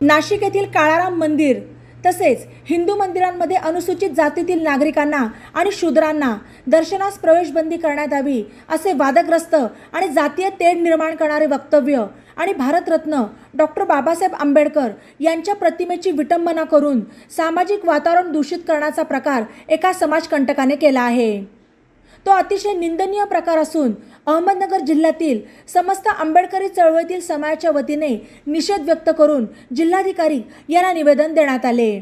नाशिक येथील काळाराम मंदिर तसेच हिंदू मंदिरांमध्ये अनुसूचित जातीतील नागरिकांना आणि शूद्रांना दर्शनास प्रवेशबंदी करण्यात यावी असे वादग्रस्त आणि जातीय तेढ निर्माण करणारे वक्तव्य आणि भारतरत्न डॉक्टर बाबासाहेब आंबेडकर यांच्या प्रतिमेची विटंबना करून सामाजिक वातावरण दूषित करण्याचा प्रकार एका समाजकंटकाने केला आहे. तो अतिशय निंदनीय प्रकार असून अहमदनगर जिल्ह्यातील समस्त आंबेडकरी चळवळीतील समाजाच्या वतीने निषेध व्यक्त करून जिल्हाधिकारी यांना निवेदन देण्यात आले.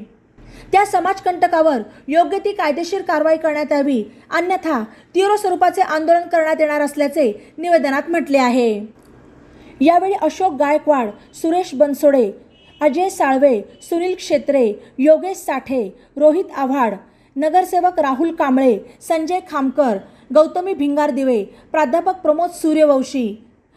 त्या समाजकंटकावर योग्य ती कायदेशीर कारवाई करण्यात यावी अन्यथा तीव्र स्वरूपाचे आंदोलन करण्यात येणार असल्याचे निवेदनात म्हटले आहे. यावेळी अशोक गायकवाड सुरेश बनसोडे अजय साळवे सुनील क्षेत्रे योगेश साठे रोहित आव्हाड नगरसेवक राहुल कांबळे संजय खामकर गौतमी भिंगार दिवे प्राध्यापक प्रमोद सूर्यवंशी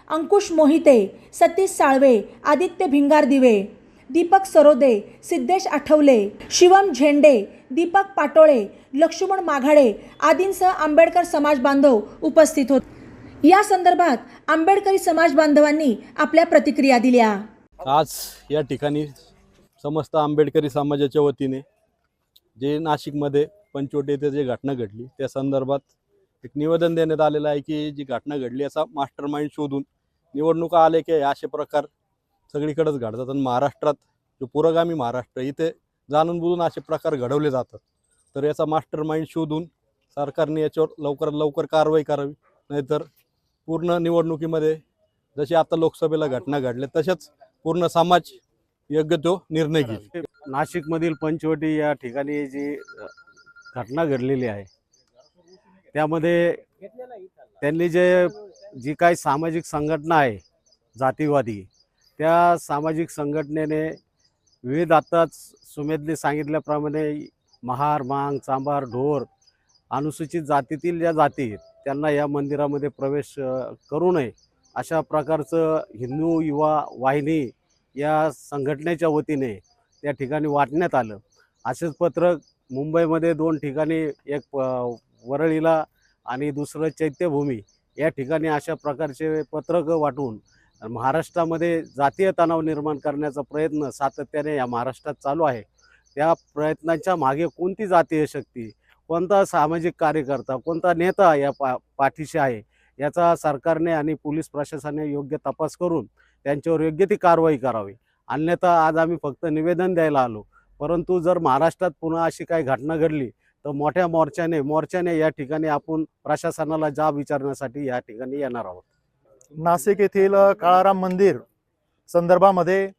अंकुश मोहिते सतीश साळवे आदित्य भिंगार दिवे दीपक सरोदे सिद्धेश आठवले शिवम झेंडे दीपक पाटोळे लक्ष्मण माघाडे आदींसह आंबेडकर समाज बांधव उपस्थित होते. या संदर्भात आंबेडकरी समाज बांधवांनी आपल्या प्रतिक्रिया दिल्या. आज या ठिकाणी समस्त आंबेडकरी समाजाच्या वतीने जे नाशिकमध्ये पंचवटी येथे जे घटना घडली त्या संदर्भात एक निवेदन देण्यात आलेलं आहे की जी घटना घडली याचा मास्टर माइंड शोधून निवडणुका आले की असे प्रकार सगळीकडेच घडतात. आणि महाराष्ट्रात जो पुरोगामी महाराष्ट्र इथे जाणून बुजून असे प्रकार घडवले जातात. तर याचा मास्टर माइंड शोधून सरकारने याच्यावर लवकरात लवकर कारवाई करावी नाहीतर पूर्ण निवडणुकीमध्ये जशी आता लोकसभेला घटना घडल्या तशाच पूर्ण समाज योग्य तो निर्णय घेईल. नाशिकमधील पंचवटी या ठिकाणी जी घटना घडलेली आहे त्यामध्ये त्यांनी जे जी काही सामाजिक संघटना आहे जातीवादी त्या सामाजिक संघटनेने विविध आत्ताच सुमेधने सांगितल्याप्रमाणे महार मांग चांभार ढोर अनुसूचित जातीतील ज्या जाती त्यांना या मंदिरामध्ये प्रवेश करू नये अशा प्रकारचं हिंदू युवा वाहिनी या संघटनेच्या वतीने त्या ठिकाणी वाटण्यात आलं. असेच पत्रक मुंबईमध्ये दोन ठिकाणी एक प- वरळीला आणि दुसरं चैत्यभूमी. या ठिकाणी अशा प्रकारचे पत्रकं वाटून महाराष्ट्रामध्ये जातीय तणाव निर्माण करण्याचा प्रयत्न सातत्याने या महाराष्ट्रात चालू आहे. त्या प्रयत्नांच्या मागे कोणती जातीय शक्ती कोणता सामाजिक कार्यकर्ता कोणता नेता या पा पाठीशी आहे याचा सरकारने आणि पोलीस प्रशासनाने योग्य तपास करून त्यांच्यावर योग्य ती कारवाई करावी. अन्यथा आज आम्ही फक्त निवेदन द्यायला आलो. परंतु जर महाराष्ट्रात पुन्हा अशी काही घटना घडली तर मोठ्या मोर्चाने मोर्चाने या ठिकाणी आपण प्रशासनाला जाब विचारण्यासाठी या ठिकाणी येणार आहोत. नाशिक येथील काळाराम मंदिर संदर्भामध्ये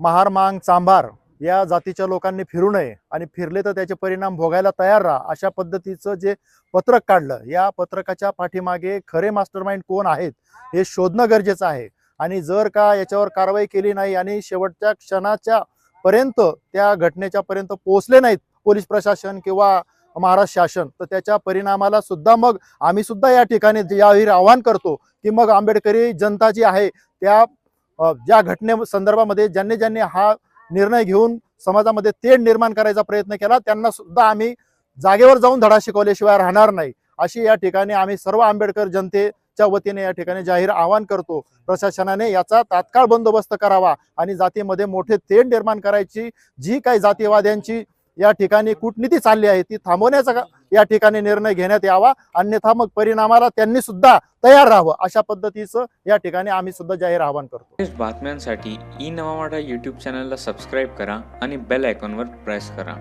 महार मांग चांभार या जातीच्या लोकांनी फिरू नये आणि फिरले तर त्याचे परिणाम भोगायला तयार राहा अशा पद्धतीचं जे पत्रक काढलं या पत्रकाच्या पाठीमागे खरे मास्टरमाइंड कोण आहेत हे शोधणं गरजेचं आहे. आणि जर का याच्यावर कारवाई केली नाही आणि शेवटच्या क्षणाच्या पर्यंत त्या घटनेच्या पर्यंत पोहोचले नाहीत पोलीस प्रशासन किंवा महाराष्ट्र शासन तर त्याच्या परिणामाला सुद्धा मग आम्ही सुद्धा या ठिकाणी यावेळी आवाहन करतो की मग आंबेडकरी जनता जी आहे त्या ज्या घटने संदर्भामध्ये ज्यांनी ज्यांनी हा निर्णय घेऊन समाजामध्ये तेढ निर्माण करायचा प्रयत्न केला त्यांना सुद्धा आम्ही जागेवर जाऊन धडा शिकवल्याशिवाय राहणार नाही. अशी या ठिकाणी आम्ही सर्व आंबेडकर जनते च्या वतीने या ठिकाणी जाहीर आवाहन करतो. प्रशासनाने याचा तात्काळ बंदोबस्त करावा आणि जातीमध्ये मोठे तेढ निर्माण करायची जी काही जातीवाद्यांची या ठिकाणी कूटनीती चालली आहे ती थांबवण्याचा या ठिकाणी निर्णय घेण्यात यावा. अन्यथा मग परिणामाला त्यांनी सुद्धा तयार राहावं. अशा पद्धतीचं या ठिकाणी आम्ही सुद्धा जाहीर आवाहन करतो. बातम्यांसाठी ई नवा युट्यूब चॅनलला सबस्क्राईब करा आणि बेल आयकॉनवर प्रेस करा.